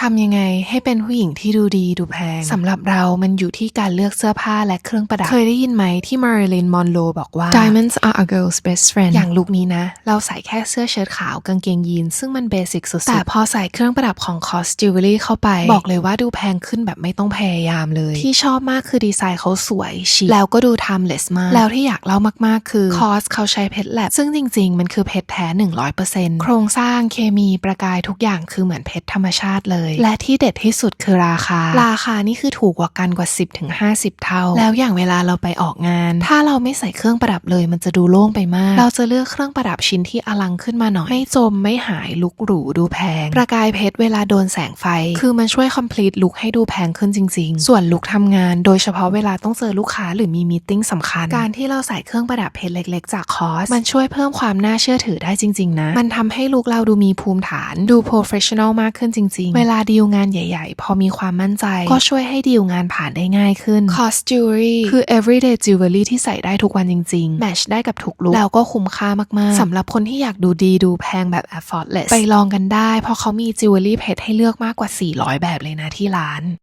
ทำยังไงให้เป็นผู้หญิงที่ดูดีดูแพงสำหรับเรามันอยู่ที่การเลือกเสื้อผ้าและเครื่องประดับ เคยได้ยินไหมที่มาริลินมอนโรบอกว่า diamonds are a girl's best friend อย่างลุคนี้นะ เราใส่แค่เสื้อเชิ้ตขาวกางเกงยีน ซึ่งมันเบสิกสุดๆแต่พอใส่เครื่องประดับของ cos jewelry เข้าไป บอกเลยว่าดูแพงขึ้นแบบไม่ต้องพยายามเลย ที่ชอบมากคือดีไซน์เขาสวยชิคแล้วก็ดู timeless มาก แล้วที่อยากเล่ามากๆ คือ cos เขาใช้เพชรแลบซึ่งจริง ๆ มันคือเพชรแท้100%โครงสร้างเคมีประกายทุกอย่างคือเหมือนเพชรธรรมชาติเลยและที่เด็ดที่สุดคือราคา ราคานี่คือถูกกว่ากันกว่า 10-50เท่า แล้วอย่างเวลาเราไปออกงาน ถ้าเราไม่ใส่เครื่องประดับเลย มันจะดูโล่งไปมาก เราจะเลือกเครื่องประดับชิ้นที่อลังขึ้นมาหน่อยไม่จมไม่หายลุกหรูดูแพง ประกายเพชรเวลาโดนแสงไฟ คือมันช่วย complete ลุคให้ดูแพงขึ้นจริง ๆ ส่วนลุคทำงาน โดยเฉพาะเวลาต้องเจอลูกค้าหรือมีมีตติ้งสำคัญ การที่เราใส่เครื่องประดับเพชรเล็ก ๆ จากคอส มันช่วยเพิ่มความน่าเชื่อถือได้จริง ๆ นะ มันทำให้ลุคเราดูมีภูมิฐาน ดู professional มากขึ้นจริง ๆ เวลาดีลงานใหญ่ๆ พอมีความมั่นใจ ก็ช่วยให้ดีลงานผ่านได้ง่ายขึ้น cos jewelry คือ everyday jewelry ที่ใส่ได้ทุกวันจริงๆ แมทชได้กับทุกลุคแล้วก็คุ้มค่ามากๆสำหรับคนที่อยากดูดีดูแพงแบบ effortless ไปลองกันได้ เพราะเขามี jewelry เพชรให้เลือกมากกว่า 400 แบบเลยนะที่ร้าน